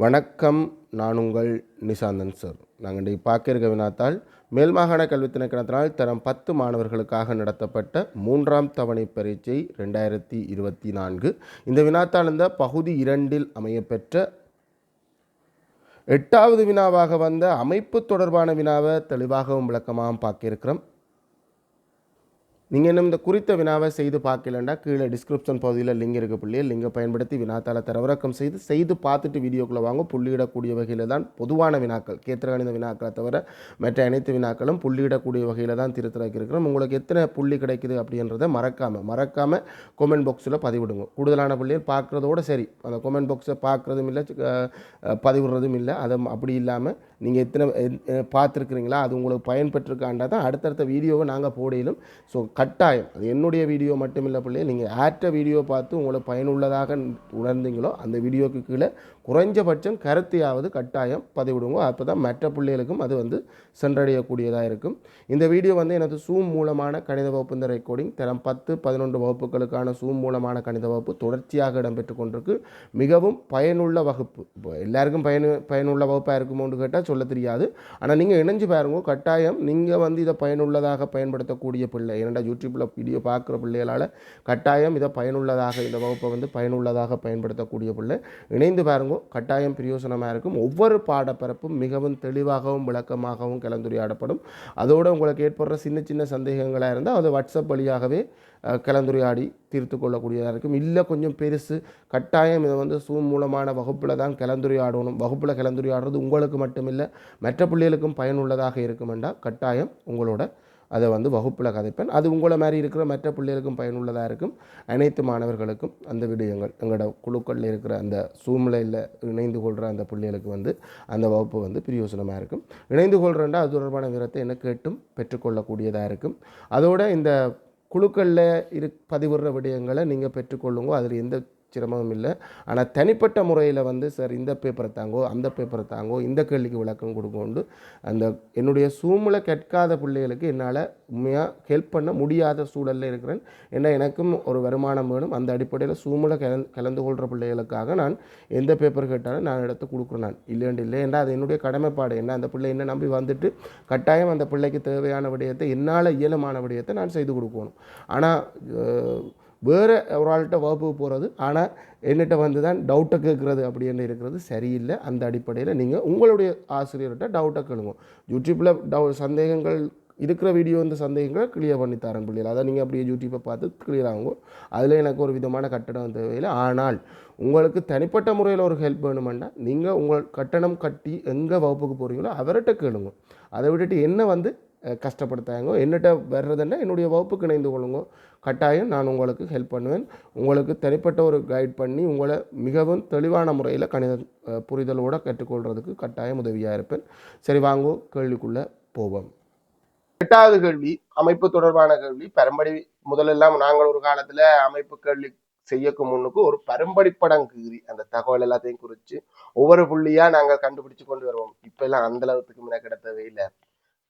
வணக்கம் நான் உங்கள் நிசாந்தன் சார் நாங்கள் இன்றைக்கு பார்க்க இருக்க வினாத்தால் மேல் மாகாண கல்வி திணைக்கணத்தினால் தரம் பத்து மாணவர்களுக்காக நடத்தப்பட்ட மூன்றாம் தவணை பரீட்சை ரெண்டாயிரத்தி இருபத்தி நான்கு. இந்த வினாத்தால் இந்த பகுதி இரண்டில் அமையப்பெற்ற எட்டாவது வினாவாக வந்த அமைப்பு தொடர்பான வினாவை தெளிவாகவும் விளக்கமாகவும் பார்க்க இருக்கிறோம். நீங்கள் இன்னும் இந்த குறித்த வினாவை செய்து பார்க்கலண்டா? கீழே டிஸ்கிரிப்ஷன் பகுதியில் லிங்க் இருக்க புள்ளியை. லிங்கை பயன்படுத்தி வினாத்தால் தரவிறக்கம் செய்து செய்து பார்த்துட்டு வீடியோக்குள்ளே வாங்க. புள்ளியிடக்கூடிய வகையில் தான் பொதுவான வினாக்கள். கேத்திரகணித வினாக்களை தவிர மற்ற அனைத்து வினாக்களும் புள்ளியிடக்கூடிய வகையில் தான் திருத்தறக்கு இருக்கிறோம் உங்களுக்கு எத்தனை புள்ளி கிடைக்குது அப்படின்றத மறக்காமல் மறக்காமல் கொமெண்ட் பாக்ஸில் பதிவிடுங்க. கூடுதலான புள்ளியில் பார்க்குறதோட சரி. அந்த கொமெண்ட் பாக்ஸை பார்க்குறதும் இல்லை பதிவிடுறதும் இல்லை. அதை அப்படி இல்லாமல் நீங்கள் எத்தனை பார்த்துருக்குறீங்களா? அது உங்களுக்கு பயன்பெற்றிருக்காண்டா தான் அடுத்தடுத்த வீடியோவை நாங்கள் போடையிலும் ஸோ கட்டாயம். அது என்னுடைய வீடியோ மட்டும் இல்லை பிள்ளைய நீங்கள் ஆற்ற வீடியோ பார்த்து உங்களுக்கு பயனுள்ளதாக உணர்ந்தீங்களோ அந்த வீடியோக்கு கீழே குறைஞ்சபட்சம் கருத்தையாவது கட்டாயம் பதிவிடுங்க. அப்போ தான் மற்ற பிள்ளைகளுக்கும் அது வந்து சென்றடையக்கூடியதாக இருக்கும். இந்த வீடியோ வந்து எனது சூம் மூலமான கணித வகுப்பு இந்த ரெக்கார்டிங் தரம் பத்து பதினொன்று வகுப்புகளுக்கான சூம் மூலமான கணித வகுப்பு தொடர்ச்சியாக இடம்பெற்று கொண்டிருக்கு. மிகவும் பயனுள்ள வகுப்பு. இப்போ எல்லாருக்கும் பயனு பயனுள்ள வகுப்பாக இருக்குமோன்னு கேட்டால் சொல்ல தெரியாது. ஆனால் நீங்கள் இணைஞ்சு பாருங்க. கட்டாயம் நீங்கள் வந்து இதை பயனுள்ளதாக பயன்படுத்தக்கூடிய பிள்ளை ஏன்னா யூடியூப்பில் வீடியோ பார்க்குற பிள்ளைகளால் கட்டாயம் இதை பயனுள்ளதாக இந்த வகுப்பை வந்து பயனுள்ளதாக பயன்படுத்தக்கூடிய பிள்ளை இணைந்து பாருங்க. கட்டாயம் பிரயோசனமாக இருக்கும். ஒவ்வொரு பாடப்பரப்பும் மிகவும் தெளிவாகவும் விளக்கமாகவும் கலந்துரையாடப்படும். அதோடு உங்களுக்கு ஏற்படுற சின்ன சின்ன சந்தேகங்களாக இருந்தால் அது வாட்ஸ்அப் வழியாகவே கலந்துரையாடி தீர்த்து கொள்ளக்கூடியதாக இருக்கும். இல்லை கொஞ்சம் பெருசு. கட்டாயம் இதை வந்து சூம் மூலமான வகுப்பில் தான் கலந்துரையாடணும். வகுப்பில் கலந்துரையாடுறது உங்களுக்கு மட்டுமில்லை. மற்ற பிள்ளைகளுக்கும் பயனுள்ளதாக இருக்குமெண்டா கட்டாயம் உங்களோட அதை வந்து வகுப்பில் கதைப்பேன். அது உங்களை மாதிரி இருக்கிற மற்ற பிள்ளைகளுக்கும் பயனுள்ளதாக இருக்கும். அனைத்து மாணவர்களுக்கும் அந்த விடயங்கள் எங்களோட குழுக்களில் இருக்கிற அந்த சூழ்நிலையில் இணைந்து கொள்கிற அந்த பிள்ளைகளுக்கு வந்து அந்த வகுப்பு வந்து பிரயோசனமாக இருக்கும். இணைந்து கொள்கிறேன்டா அது தொடர்பான விவரத்தை என்ன கேட்டும் பெற்றுக்கொள்ளக்கூடியதாக இருக்கும். அதோட இந்த குழுக்களில் இரு பதிவிடுற விடயங்களை நீங்கள் பெற்றுக்கொள்ளுங்க அதில் எந்த சிரமமும் இல்லை. ஆனால் தனிப்பட்ட முறையில் வந்து சார் இந்த பேப்பரை தாங்கோ அந்த பேப்பரை தாங்கோ இந்த கேள்விக்கு விளக்கம் கொடுக்கோண்டு அந்த என்னுடைய சூமில் கற்காத பிள்ளைகளுக்கு என்னால் உண்மையாக ஹெல்ப் பண்ண முடியாத சூழலில் இருக்கிறேன். ஏன்னா எனக்கும் ஒரு வருமானம் வேணும். அந்த அடிப்படையில் சூமில் கலந்து கலந்து கொள்கிற பிள்ளைகளுக்காக நான் எந்த பேப்பர் கேட்டாலும் நான் எடுத்து கொடுக்குறேன் நான். இல்லைன்னு இல்லை. ஏன்னா அது என்னுடைய கடமைப்பாடு. என்ன அந்த பிள்ளை என்ன நம்பி வந்துட்டு கட்டாயம் அந்த பிள்ளைக்கு தேவையான விடயத்தை என்னால் இயலுமான விடயத்தை நான் செய்து கொடுக்கணும். ஆனால் வேறு ஒரு ஆள்கிட்ட வகுப்புக்கு போகிறது ஆனால் என்னிட்ட வந்து தான் டவுட்டை கேட்குறது அப்படின்னு இருக்கிறது? சரியில்லை. அந்த அடிப்படையில் நீங்கள் உங்களுடைய ஆசிரியர்கிட்ட டவுட்டை கேளுங்க. யூடியூப்பில் டவு சந்தேகங்கள் இருக்கிற வீடியோ வந்து சந்தேகங்களை கிளியர் பண்ணி தரேன் பிள்ளைகள். அதை நீங்கள் அப்படியே யூடியூப்பை பார்த்து கிளியர் ஆகும் அதில் எனக்கு ஒரு விதமான கட்டணம் தேவையில்லை. ஆனால் உங்களுக்கு தனிப்பட்ட முறையில் ஒரு ஹெல்ப் வேணுமெண்டா நீங்கள் உங்கள் கட்டணம் கட்டி எங்கே வகுப்புக்கு போகிறீங்களோ அவர்கிட்ட கேளுங்க. அதை விட்டுட்டு என்ன வந்து கஷ்டப்படுத்தாங்க. என்னட்ட வர்றதுன்னா என்னுடைய வகுப்புக்கு இணைந்து கொள்ளுங்க. கட்டாயம் நான் உங்களுக்கு ஹெல்ப் பண்ணுவேன். உங்களுக்கு தனிப்பட்ட ஒரு கைட் பண்ணி உங்களை மிகவும் தெளிவான முறையில் கணித புரிதலோடு கற்றுக்கொள்கிறதுக்கு கட்டாயம் உதவியாக இருப்பேன். சரி வாங்கோ கேள்விக்குள்ளே போவோம். எட்டாவது கேள்வி அமைப்பு தொடர்பான கேள்வி. பரம்படி முதலெல்லாம் நாங்கள் ஒரு காலத்தில் அமைப்பு கேள்வி செய்யக்கு முன்னுக்கு ஒரு பரம்படி படம் கீறி அந்த தகவல் எல்லாத்தையும் குறித்து ஒவ்வொரு புள்ளியாக நாங்கள் கண்டுபிடிச்சு கொண்டு வருவோம். இப்போல்லாம் அந்த அளவுக்கு முன்னே கிடத்தவே இல்லை.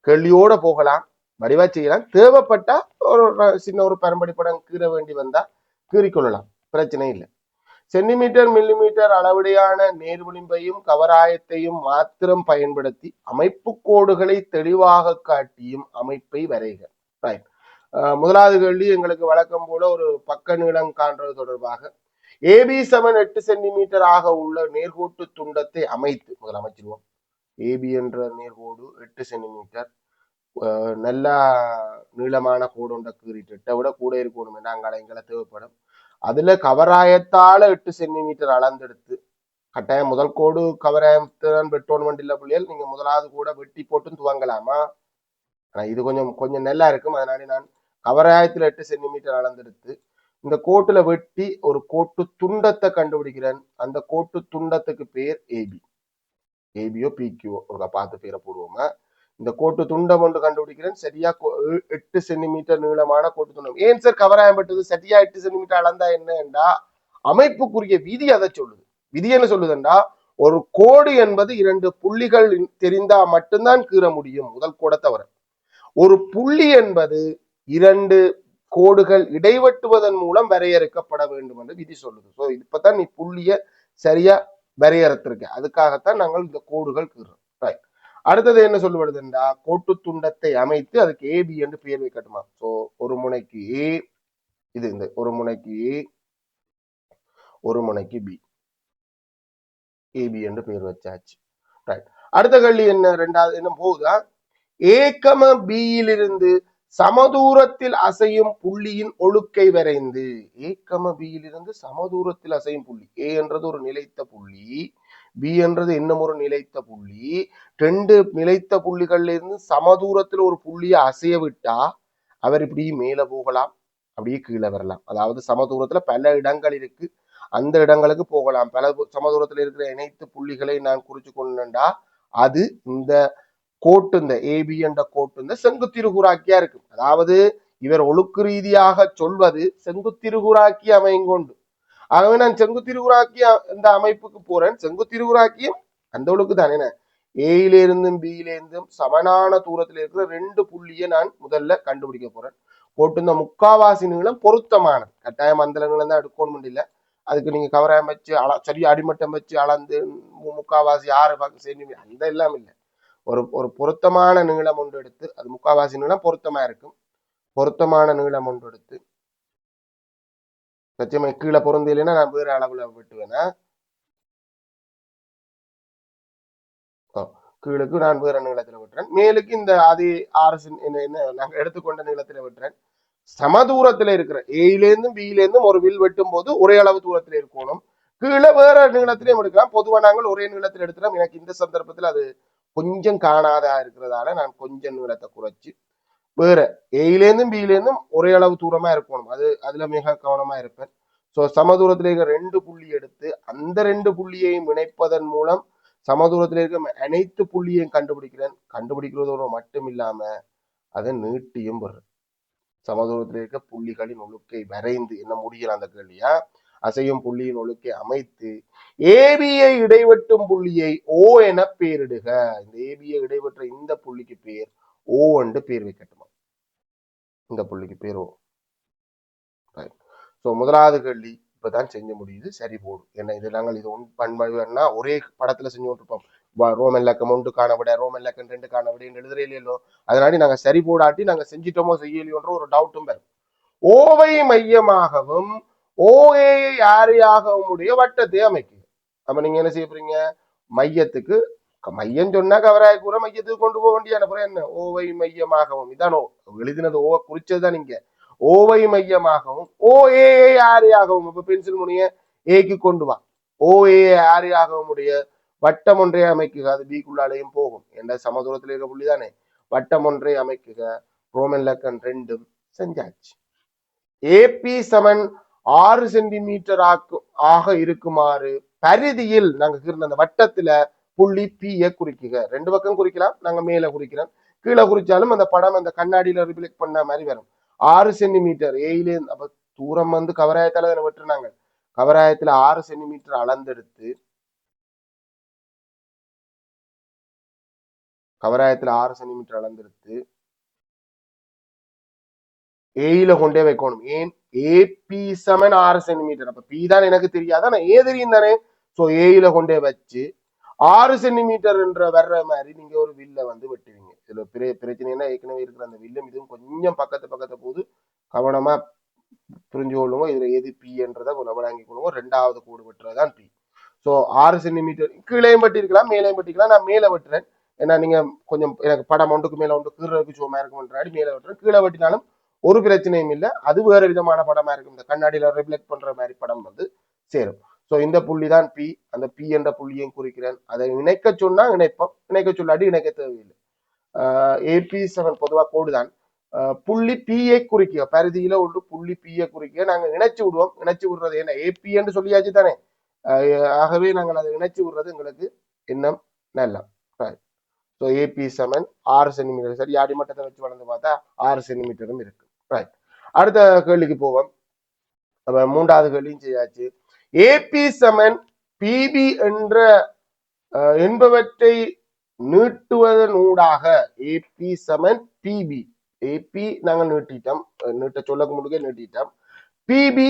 கேள்வியோட போகலாம். வடிவா செய்யலாம். தேவைப்பட்டா ஒரு சின்ன ஒரு பரம்படி படம் கீற வேண்டி வந்தா கீறிக்கொள்ளலாம் பிரச்சனை இல்லை. சென்டிமீட்டர் மில்லிமீட்டர் அளவிடையான நேர்விளிம்பையும் கவராயத்தையும் மாத்திரம் பயன்படுத்தி அமைப்பு கோடுகளை தெளிவாக காட்டியும் அமைப்பை வரைக. ரைட் முதலாவது கேள்வி எங்களுக்கு வழக்கம் போல ஒரு பக்க நீளம் காண்றது தொடர்பாக. ஏபி செவன் எட்டு சென்டிமீட்டர் ஆக உள்ள நேர்கோட்டு துண்டத்தை அமைத்து முதல் அமைச்சிருவோம் ஏபி என்ற நேர்கோடு எட்டு சென்டிமீட்டர் நல்லா நீளமான கோடு ஒன்றை கீறிட்டு எட்டை விட கூட இருக்கணும் என்ற அங்கால எங்களை தேவைப்படும். அதுல கவராயத்தால எட்டு சென்டிமீட்டர் அளந்தெடுத்து கட்டாயம் முதல் கோடு கவராயத்தான் வெட்டோன் வண்டியில் பிள்ளைகள் நீங்க முதலாவது கூட வெட்டி போட்டும் துவங்கலாமா? ஆனா இது கொஞ்சம் கொஞ்சம் நல்லா இருக்கும். அதனால நான் கவராயத்துல எட்டு சென்டிமீட்டர் அளந்தெடுத்து இந்த கோட்டுல வெட்டி ஒரு கோட்டு துண்டத்தை கண்டுபிடிக்கிறேன். அந்த கோட்டு துண்டத்துக்கு பேர் ஏபி ஏபியோ பிக்யூ ஒரு பார்த்து பேரை போடுவோமா இந்த கோட்டு துண்டம் ஒன்று கண்டுபிடிக்கிறேன். சரியா எட்டு சென்டிமீட்டர் நீளமான கோட்டு துண்டம். ஏன் சார் கவராயப்பட்டது சரியா எட்டு சென்டிமீட்டர் அளந்தா என்னண்டா அமைப்புக்குரிய விதி அதை சொல்லுது. விதி என்ன சொல்லுதுண்டா ஒரு கோடு என்பது இரண்டு புள்ளிகள் தெரிந்தா மட்டும்தான் கீற முடியும் முதல் கோடை தவிர. ஒரு புள்ளி என்பது இரண்டு கோடுகள் இடைவெட்டுவதன் மூலம் வரையறுக்கப்பட வேண்டும் என்று விதி சொல்லுது. ஸோ இப்பதான் நீ புள்ளிய சரியா வரையறுத்திருக்கு. அதுக்காகத்தான் நாங்கள் இந்த கோடுகள் கீறோம். ரைட் அடுத்தது என்ன சொல்லுவதுண்டா கோட்டு துண்டத்தை அமைத்து அதுக்கு ஏபி என்று பெயர் வைக்கட்டுமா? ஸோ ஒரு முனைக்கு ஏ இது இந்த ஒரு முனைக்கு ஏ ஒரு முனைக்கு பி ஏபி என்று பெயர் வச்சாச்சு. ரைட் அடுத்த கல்வி என்ன? ரெண்டாவது என்ன? போகுதா? ஏக்கம பியிலிருந்து சமதூரத்தில் அசையும் புள்ளியின் ஒழுக்கை வரைந்து ஏக்கம பியிலிருந்து சமதூரத்தில் அசையும் புள்ளி ஏ என்றது ஒரு நிலைத்த புள்ளி பி என்றது இன்னும் ஒரு நிலைத்த புள்ளி ரெண்டு நிலைத்த புள்ளிகள்ல இருந்து சமதூரத்தில் ஒரு புள்ளியை அசைய விட்டா அவர் இப்படி மேல போகலாம் அப்படியே கீழே வரலாம். அதாவது சமதூரத்துல பல இடங்கள் இருக்கு. அந்த இடங்களுக்கு போகலாம். பல சமதூரத்தில் இருக்கிற இணைத்து புள்ளிகளை நான் குறிச்சு கொண்டா அது இந்த கோட்டு இந்த ஏபி என்ற கோட்டு இந்த செங்குத்திருகுறாக்கியா இருக்கு. அதாவது இவர் ஒழுக்கு ரீதியாக சொல்வது செங்குத்திருகுறாக்கி கொண்டு. ஆகவே நான் செங்குத்திருகுறாக்கி இந்த அமைப்புக்கு போறேன். செங்குத்திருகுறாக்கியும் அந்த ஒழுக்கு தானே. என்ன? ஏயில இருந்தும் பியில இருந்தும் சமனான தூரத்தில் இருக்கிற ரெண்டு புள்ளியை நான் முதல்ல கண்டுபிடிக்க போறேன். போட்டு இந்த முக்காவாசி நீளம் பொருத்தமானது. கட்டாயம் அந்த நீளம் தான் எடுக்கணும் இல்லை. அதுக்கு நீங்க கவராயம் வச்சு அள சரி அடிமட்டம் வச்சு அளந்து மு- முக்காவாசி ஆறு பார்க்க சென்டிமீ அந்த எல்லாம் இல்லை. ஒரு ஒரு பொருத்தமான நீளம் ஒன்று எடுத்து அது முக்காவாசி நீளம் பொருத்தமா இருக்கும். பொருத்தமான நீளம் ஒன்று எடுத்து சத்தியமா கீழே பொருந்து இல்லைன்னா நான் வேற அளவுல வெட்டுவேனா? கீழுக்கு நான் வேற நீளத்துல வெட்டுறேன். மேலுக்கு இந்த அதே ஆறு என்ன நாங்க எடுத்துக்கொண்ட நீளத்துல வெட்டுறேன். சமதூரத்துல இருக்கிற ஏயிலேருந்தும் இருந்தும் இருந்தும் ஒரு வில் வெட்டும் போது ஒரே அளவு தூரத்துல இருக்கணும். கீழே வேற நீளத்திலையும் எடுக்கலாம். பொதுவாக நாங்கள் ஒரே நீளத்தில் எடுக்கிறோம் எனக்கு இந்த சந்தர்ப்பத்தில் அது கொஞ்சம் காணாதா இருக்கிறதால நான் கொஞ்சம் நீளத்தை குறைச்சி வேற ஏயிலேருந்தும் பியிலேருந்தும் ஒரே அளவு தூரமா இருக்கணும். அது அதுல மிக கவனமா இருப்பேன். ஸோ சமதூரத்தில் இருக்க ரெண்டு புள்ளி எடுத்து அந்த ரெண்டு புள்ளியையும் இணைப்பதன் மூலம் சமதூரத்தில் இருக்க அனைத்து புள்ளியையும் கண்டுபிடிக்கிறேன். கண்டுபிடிக்கிறதோட மட்டும் இல்லாம அதை நீட்டியும் வர்றேன் சமதூரத்தில் இருக்க புள்ளிகளின் ஒழுக்கை வரைந்து என்ன முடியல அந்த கேள்வியா? அசையும் புள்ளியின் ஒழுக்கை அமைத்து ஏபியை இடைவெட்டும் புள்ளியை ஓ என பெயரிடுக. இந்த ஏபியை இடைவெற்ற இந்த புள்ளிக்கு பேர் ஓ என்று பேர் வைக்கட்டுமா? இந்த புள்ளிக்கு பேர் ஓ ஸோ முதலாவது கேள்வி இப்பதான் செஞ்ச முடியுது சரி போடும் ஏன்னா இது நாங்கள் இது ஒன் பண்புன்னா ஒரே படத்துல செஞ்சு கொண்டிருப்போம். ரோமன் லக்கம் ஒன்று காணவிட ரோமன் லக்கம் ரெண்டு காணவிட எழுதுறே இல்லையோ? அதனால நாங்க சரி போடாட்டி நாங்க செஞ்சிட்டோமோ செய்யலையோன்ற ஒரு டவுட்டும் வரும். ஓவை மையமாகவும் ஓஏயை யாரையாகவும் உடைய வட்டத்தை அமைக்கும் அப்ப நீங்க என்ன செய்ய போறீங்க? மையத்துக்கு மையம் சொன்னா கவராய கூற மையத்துக்கு கொண்டு போக வேண்டிய அனுப்புற என்ன? ஓவை மையமாகவும் இதானோ? எழுதினது ஓ குறிச்சதுதான் நீங்க ஓவை மையமாகவும் ஓ ஏ ஆரியாகவும் இப்ப பென்சில் முனைய ஏக்கு கொண்டு வா. ஓ ஏ ஆரியாகவும் உடைய வட்டம் ஒன்றை அமைக்குக அது பிக்குள்ளாலையும் போகும். என்ற சமதூரத்தில் இருக்க புள்ளிதானே வட்டம் ஒன்றை அமைக்குக ரோமன் லக்கன் ரெண்டும் செஞ்சாச்சு. ஏபி சமன் ஆறு சென்டிமீட்டர் ஆக்கு ஆக இருக்குமாறு பரிதியில் நாங்க இருந்த அந்த வட்டத்துல புள்ளி பியை குறிக்குக. ரெண்டு பக்கம் குறிக்கலாம் நாங்க மேல குறிக்கிறோம் கீழே குறிச்சாலும் அந்த படம் அந்த கண்ணாடியில ரிஃப்ளெக்ட் பண்ண மாதிரி வரும். ஆறு சென்டிமீட்டர் ஏயிலே அப்ப தூரம் வந்து கவராயத்தால தானே விட்டுருந்தாங்க கவராயத்துல ஆறு சென்டிமீட்டர் அளந்தெடுத்து கவராயத்துல ஆறு சென்டிமீட்டர் அளந்தெடுத்து ஏயில கொண்டே வைக்கணும். ஏன்? ஏபி செவன் ஆறு சென்டிமீட்டர் அப்ப பி தான் எனக்கு தெரியாத? நான் ஏ தெரியும் தானே? சோ ஏயில கொண்டே வச்சு ஆறு சென்டிமீட்டர் என்ற வர்ற மாதிரி நீங்க ஒரு வில்ல வந்து வெட்டுவீங்க. இதுல பிர பிரச்சனைனா ஏற்கனவே இருக்கிற அந்த வில்லும் இதுவும் கொஞ்சம் பக்கத்து பக்கத்து போது கவனமா புரிஞ்சு கொள்ளுங்க. இதுல எது பி என்றதை விளங்கி கொள்ளுங்க. ரெண்டாவது கூடு வெட்டுறதுதான் பி ஸோ ஆறு சென்டிமீட்டர் கீழேயும் வெட்டிருக்கலாம் மேலேயும் வெட்டிக்கலாம் நான் மேலே வெட்டுறேன். ஏன்னா நீங்க கொஞ்சம் எனக்கு படம் ஒன்றுக்கு மேல ஒன்று கீழக்கு சும்மா இருக்கும்ன்றாடி மேலே வெட்டுறேன். கீழே வெட்டினாலும் ஒரு பிரச்சனையும் இல்லை. அது வேறு விதமான படமா இருக்கும். இந்த கண்ணாடியில ரிஃப்ளெக்ட் பண்ற மாதிரி படம் வந்து சேரும். ஸோ இந்த புள்ளி தான் பி அந்த பி என்ற புள்ளியையும் குறிக்கிறேன். அதை இணைக்க சொன்னா இணைப்போம். இணைக்க சொல்லாட்டி இணைக்க தேவையில்லை. ஏபி செவன் பொதுவாக கோடு தான். ஆஹ் புள்ளி பிஏ குறிக்க பரிதியில ஒரு புள்ளி பிஏ குறிக்க நாங்க இணைச்சு விடுவோம். இணைச்சு விடுறது என்ன? ஏபி என்று சொல்லியாச்சு தானே? ஆகவே நாங்கள் அதை இணைச்சு விடுறது எங்களுக்கு இன்னும் நல்லா ஸோ ஏபி செவன் ஆறு சென்டிமீட்டர் சரி அடிமட்டத்தை வச்சு வளர்ந்து பார்த்தா ஆறு சென்டிமீட்டரும் இருக்கு. ரைட் அடுத்த கேள்விக்கு போவோம். நம்ம மூன்றாவது கேள்வியும் செய்யாச்சு ஏபி சமன் பிபி என்ற என்பவற்றை நீட்டுவதன் ஊடாக ஏபி சமன் பிபி ஏபி நாங்கள் நீட்டிட்டோம். நீட்ட சொல்ல முழுக்க நீட்டிட்டோம். பிபி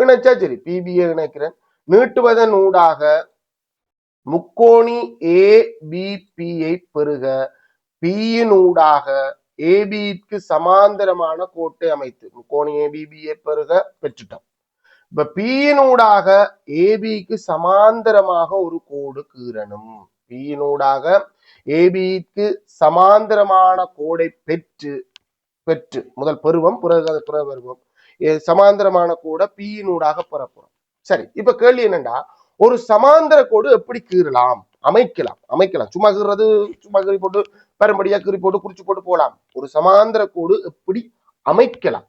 இணைச்சா சரி. பிபியை இணைக்கிறேன். நீட்டுவதன் ஊடாக முக்கோணி ஏபிபியை பெறுக. பியினூடாக ஏபிக்கு சமாந்தரமான கோட்டை அமைத்து முக்கோணி ஏபிபியை பெருக பெற்றுட்டோம். இப்ப பியினூடாக ஏபிக்கு சமாந்தரமாக ஒரு கோடு கீறணும். பியினூடாக ஏபிக்கு சமாந்தரமான கோடை பெற்று பெற்று முதல் பருவம் பிறகு புற பருவம். சமாந்தரமான கூட பியினூடாக பெறப்போறோம் சரி இப்ப கேள்வி என்னண்டா? ஒரு சமாந்தர கோடு எப்படி கீறலாம்? அமைக்கலாம் அமைக்கலாம். சும்மா கீறது சும்மா கீறி போட்டு பெரும்படியா கீறி போட்டு குறிச்சு போட்டு போலாம். ஒரு சமாந்தர கோடு எப்படி அமைக்கலாம்?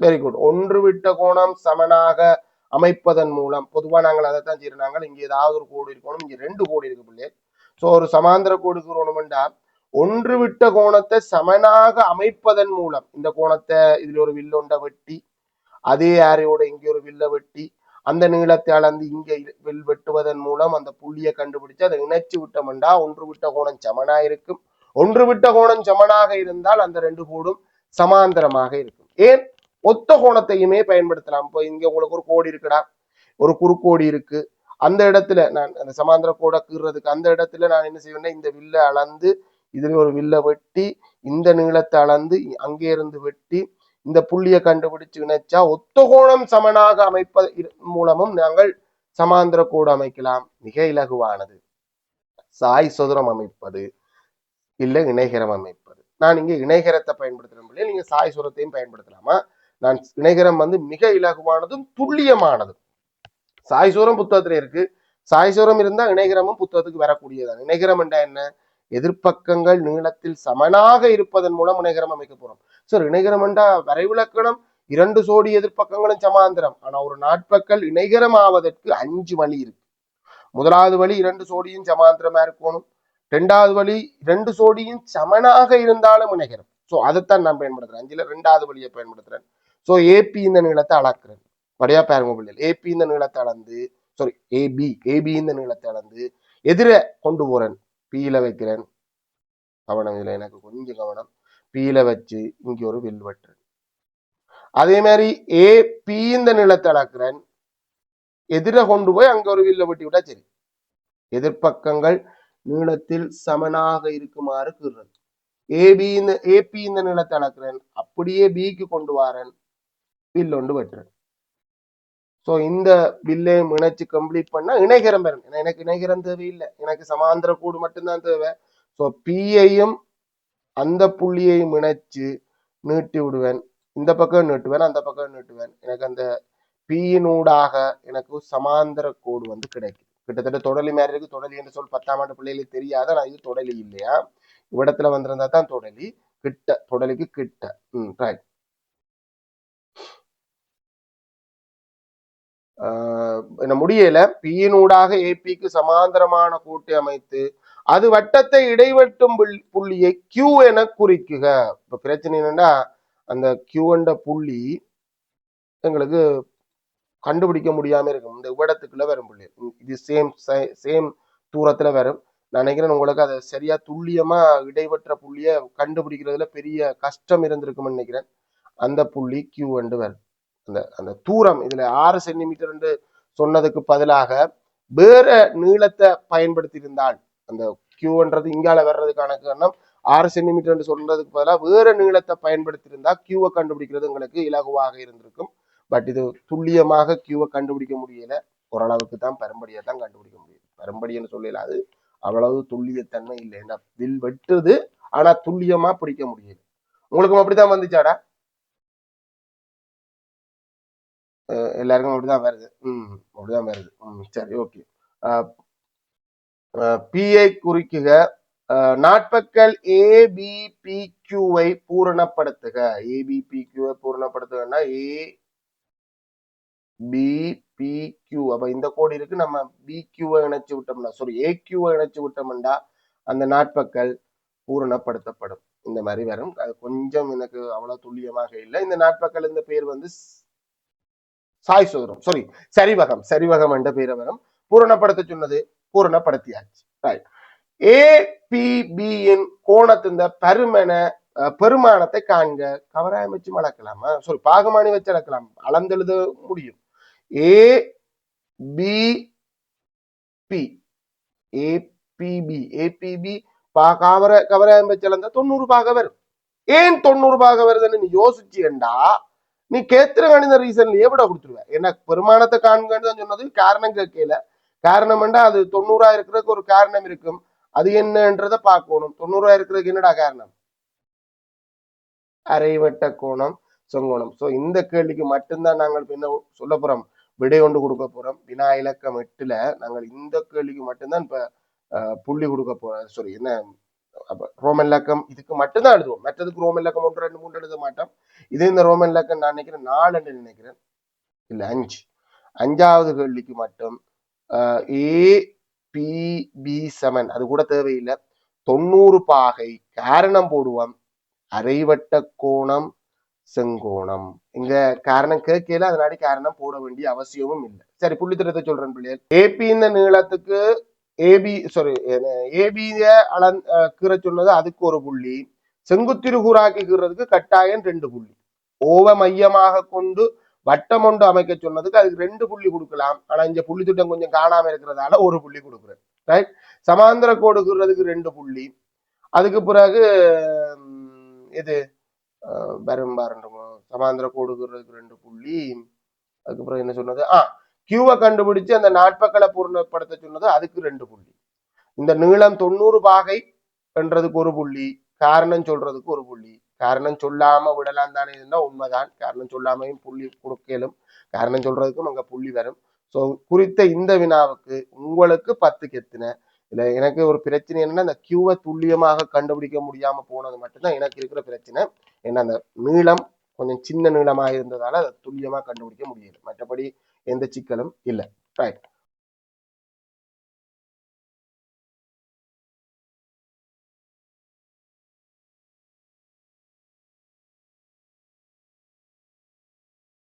வெரி குட் ஒன்று விட்ட கோணம் சமனாக அமைப்பதன் மூலம் பொதுவா நாங்கள் அதை தான் செய்யறாங்க இங்க ஏதாவது ஒரு கோடு இருக்கணும். இங்க ரெண்டு கோடு இருக்கு பிள்ளை சோ ஒரு சமாந்திர கோடு கீறணும்டா ஒன்று விட்ட கோணத்தை சமனாக அமைப்பதன் மூலம் இந்த கோணத்தை இதுல ஒரு வில்லொண்ட வெட்டி அதே ஆரையோட இங்க ஒரு வில்ல வெட்டி அந்த நீளத்தை அளந்து இங்கே வில் வெட்டுவதன் மூலம் அந்த புள்ளியை கண்டுபிடிச்சு அதை இணைச்சு விட்டோம்டா ஒன்று விட்ட கோணம் சமனா இருக்கும். ஒன்று விட்ட கோணம் சமனாக இருந்தால் அந்த ரெண்டு கோடும் சமாந்தரமாக இருக்கும். ஏன்? ஒத்த கோணத்தையுமே பயன்படுத்தலாம். இப்போ இங்க உங்களுக்கு ஒரு கோடி இருக்குடா. ஒரு குறுக்கோடி இருக்கு. அந்த இடத்துல நான் அந்த சமாந்திர கோடை கீறதுக்கு அந்த இடத்துல நான் என்ன செய்வேன்னா இந்த வில்லை அளந்து இதுல ஒரு வில்லை வெட்டி இந்த நீளத்தை அளந்து அங்கே இருந்து வெட்டி இந்த புள்ளியை கண்டுபிடிச்சு இணைச்சா ஒத்தகோணம் சமனாக அமைப்பது மூலமும் நாங்கள் சமாந்திர கோடு அமைக்கலாம். மிக இலகுவானது. சாய் சதுரம் அமைப்பது இல்லை இணைகரம் அமைப்பது. நான் இங்க இணைகரத்தை பயன்படுத்துறேன் இல்லையா நீங்க சாய் சுரத்தையும் பயன்படுத்தலாமா? நான் இணைகரம் வந்து மிக இலகுவானதும் துல்லியமானதும். சாய் சுரம் புத்தகத்துல இருக்கு. சாய் இருந்தா இணைகரமும் புத்தகத்துக்கு வரக்கூடியதான் இணைகரம் என்றா என்ன? எதிர்ப்பக்கங்கள் நீளத்தில் சமனாக இருப்பதன் மூலம் இணைகரம் அமைக்க போறோம். சார் இணைகரம் என்றா வரைவிலக்கணம் இரண்டு சோடி எதிர்ப்பக்கங்களும் சமாந்திரம். ஆனா ஒரு நாட்பக்கல் இணைகரம் ஆவதற்கு அஞ்சு வழி இருக்கு. முதலாவது வழி இரண்டு சோடியும் சமாந்திரமா இருக்கணும். ரெண்டாவது வழி ரெண்டு சோடியும் சமனாக இருந்தாலும் இணைகரம். சோ அதைத்தான் நான் பயன்படுத்துறேன். அஞ்சுல ரெண்டாவது வழியை பயன்படுத்துறேன். சோ ஏபி இந்த நீளத்தை அளக்குறேன். படையா பாருங்க பிள்ளைகள் ஏபி இந்த நீளத்தை அளந்து சாரி ஏபி ஏபி இந்த நீளத்தை அளந்து எதிர கொண்டு போறேன். பீல வைக்கிறேன். கவனம் இதுல எனக்கு கொஞ்சம் கவனம். பீல வச்சு இங்க ஒரு வில் வெட்டுறேன். அதே மாதிரி ஏ பி இந்த நிலத்தை அளக்குறேன். எதிர கொண்டு போய் அங்க ஒரு வில்ல வெட்டி விட்டா சரி. எதிர்ப்பக்கங்கள் நீளத்தில் சமனாக இருக்குமாறு கீறுறது. ஏபி இந்த ஏபி இந்த நிலத்தை அளக்குறேன். அப்படியே பிக்கு கொண்டு வாரன். வில்லொண்டு வெட்டுறேன். ஸோ இந்த பில்லையும் இணைச்சு கம்ப்ளீட் பண்ணால் இணைகரம் பெறும். ஏன்னா எனக்கு இணைகரம் தேவையில்லை. எனக்கு சமாந்தர கூடு மட்டும்தான் தேவை. ஸோ பியையும் அந்த புள்ளியையும் இணைச்சு நீட்டி விடுவேன். இந்த பக்கம் நீட்டுவேன் அந்த பக்கம் நீட்டுவேன். எனக்கு அந்த பியினூடாக எனக்கு சமாந்தர கோடு வந்து கிடைக்கும் கிட்டத்தட்ட தொடலி மாதிரி இருக்கு. தொடலி என்று சொல் பத்தாம் ஆண்டு பிள்ளைகளுக்கு தெரியாத நான் இது தொடலி இல்லையா? இவ்விடத்துல வந்திருந்தா தான் தொடலி. கிட்ட தொடலிக்கு கிட்ட. ம் ரைட் முடியல. பியினூடாக ஏபிக்கு சமாந்தரமான கூட்டை அமைத்து அது வட்டத்தை இடைவெட்டும் புள்ளியை கியூ என குறிக்குக. இப்ப பிரச்சனை என்னன்னா அந்த Q என்ற புள்ளி எங்களுக்கு கண்டுபிடிக்க முடியாம இருக்கும். இந்த விடத்துக்குள்ள வரும் புள்ளி. இது சேம் சேம் தூரத்துல வரும். நான் நினைக்கிறேன் உங்களுக்கு அதை சரியா துல்லியமா இடைவெற்ற புள்ளிய கண்டுபிடிக்கிறதுல பெரிய கஷ்டம் இருந்திருக்கும்னு நினைக்கிறேன். அந்த புள்ளி கியூ என்று வரும். அந்த அந்த தூரம் இதுல ஆறு சென்டிமீட்டர் என்று சொன்னதுக்கு பதிலாக வேற நீளத்தை பயன்படுத்தி இருந்தால் அந்த கியூன்றது இங்கால வர்றதுக்கான காரணம் ஆறு சென்டிமீட்டர் என்று சொல்றதுக்கு பதிலாக வேற நீளத்தை பயன்படுத்தி இருந்தா கியூவை கண்டுபிடிக்கிறது உங்களுக்கு இலகுவாக இருந்திருக்கும். பட் இது துல்லியமாக கியூவை கண்டுபிடிக்க முடியல. ஓரளவுக்கு தான் பெரும்படியை தான் கண்டுபிடிக்க முடியுது பெரும்படின்னு சொல்லல அது அவ்வளவு துல்லியத்தன்மை இல்லை. ஏன்னா வில் வெட்டுது ஆனா துல்லியமா பிடிக்க முடியல. உங்களுக்கும் அப்படிதான் வந்துச்சாடா? எல்லாருக்கும் அப்படிதான் வருது. ம் அப்படிதான் வருது. ம் சரி ஓகே பிஐ குறிக்குக. அஹ், நாட்பக்கல் ஏ பூரணப்படுத்துக. ஏபிபிக்யூவை பி பி பூரணப்படுத்துகன்னா ஏ பி பி அப்ப இந்த கோடு இருக்கு. நம்ம பிக்யூவை இணைச்சு விட்டோம்னா சாரி ஏ கியூவை இணைச்சு விட்டோம்னா அந்த நாட்பக்கல் பூரணப்படுத்தப்படும். இந்த மாதிரி வரும். அது கொஞ்சம் எனக்கு அவ்வளவு துல்லியமாக இல்லை. இந்த நாட்பக்கல் இந்த பேர் வந்து சாய் சோதரம் சாரி சரிவகம் சரிவகம் என்ற பேரை பூரணப்படுத்த சொன்னது பூரணப்படுத்தியாச்சு. ரைட் ஏபிபியின் கோணத்தின் பருமன பெருமானத்தை காண்க. கவராயம் வச்சு அளக்கலாமா சாரி பாகமானி வச்சு அளக்கலாம் அளந்தெழுத முடியும். A B B B ABB ABB பா கவர கவராயம் வச்சிருந்தா தொண்ணூறு பாக வரும். ஏன் தொண்ணூறு பாக வருதுன்னு நீ யோசிச்சியண்டா நீ கேத்திர கணித ரீசன்லயே விட கொடுத்துருவ ஏன்னா பெருமானத்தை காண்கன்னு தான் சொன்னது காரணம் கேட்கல. காரணம் என்றா அது தொண்ணூறா இருக்கிறதுக்கு ஒரு காரணம் இருக்கும். அது என்னன்றதை பார்க்கணும். தொண்ணூறா இருக்கிறதுக்கு என்னடா காரணம்? அரைவட்ட கோணம் சொங்கோணம். சோ இந்த கேள்விக்கு மட்டும்தான் நாங்கள் என்ன சொல்ல போறோம்? விடை கொண்டு கொடுக்க போறோம். வினா இலக்கம் எட்டுல நாங்கள் இந்த கேள்விக்கு மட்டும்தான் இப்ப புள்ளி கொடுக்க போறோம். சாரி என்ன? அப்ப ரோமன் லக்கம் இதுக்கு மட்டும்தான் எழுதுவோம். மற்றதுக்கு ரோமன் லக்கம் ஒன்று ரெண்டு மூணு எழுத மாட்டோம். இது இந்த ரோமன் லக்கம் நான் நினைக்கிறேன் நாலுன்னு நினைக்கிறேன். இல்லை அஞ்சு. அஞ்சாவது கேள்விக்கு மட்டும் ஏ பி பி செவன் அது கூட தேவையில்லை. தொண்ணூறு பாகை காரணம் போடுவோம். அரைவட்ட கோணம் செங்கோணம். இங்க காரணம் கேட்கல அதனாடி காரணம் போட வேண்டிய அவசியமும் இல்லை. சரி புள்ளித்திரத்தை சொல்றேன் பிள்ளைகள். ஏபி இந்த நீளத்துக்கு ஏபி சாரி ஏபிய அளந் அஹ் கீற சொன்னது அதுக்கு ஒரு புள்ளி. செங்குத்திரு கூறாக்கி கீறதுக்கு கட்டாயம் ரெண்டு புள்ளி. ஓவ மையமாக கொண்டு வட்டம் ஒன்று அமைக்க சொன்னதுக்கு அதுக்கு ரெண்டு புள்ளி கொடுக்கலாம். ஆனா இந்த புள்ளி திட்டம் கொஞ்சம் காணாம இருக்கிறதால ஒரு புள்ளி கொடுக்குறேன். ரைட் சமாந்திர கோடு கீறதுக்கு ரெண்டு புள்ளி. அதுக்கு பிறகு உம், இது அஹ், வரும் பாருங்க சமாந்திர கோடு கீறதுக்கு ரெண்டு புள்ளி. அதுக்கப்புறம் என்ன சொன்னது? ஆ கியூவை கண்டுபிடிச்சு அந்த நாட்பக்களை பூர்ணப்படுத்த சொன்னது அதுக்கு ரெண்டு புள்ளி. இந்த நீளம் தொண்ணூறு பாகை என்றதுக்கு ஒரு புள்ளி காரணம் சொல்றதுக்கு ஒரு புள்ளி. காரணம் சொல்லாம விடலாம் தானே இருந்தா உண்மைதான். காரணம் சொல்லாமையும் புள்ளி கொடுக்கலும் காரணம் சொல்றதுக்கும் அங்க புள்ளி வரும். ஸோ குறித்த இந்த வினாவுக்கு உங்களுக்கு பத்து கெத்தின. இல்லை எனக்கு ஒரு பிரச்சனை என்னன்னா அந்த கியூவை துல்லியமாக கண்டுபிடிக்க முடியாம போனது மட்டும்தான் எனக்கு இருக்கிற பிரச்சனை. ஏன்னா அந்த நீளம் கொஞ்சம் சின்ன நீளமாக இருந்ததால அதை துல்லியமா கண்டுபிடிக்க முடியல. மற்றபடி எந்த சிக்கலும் இல்லை. ரைட்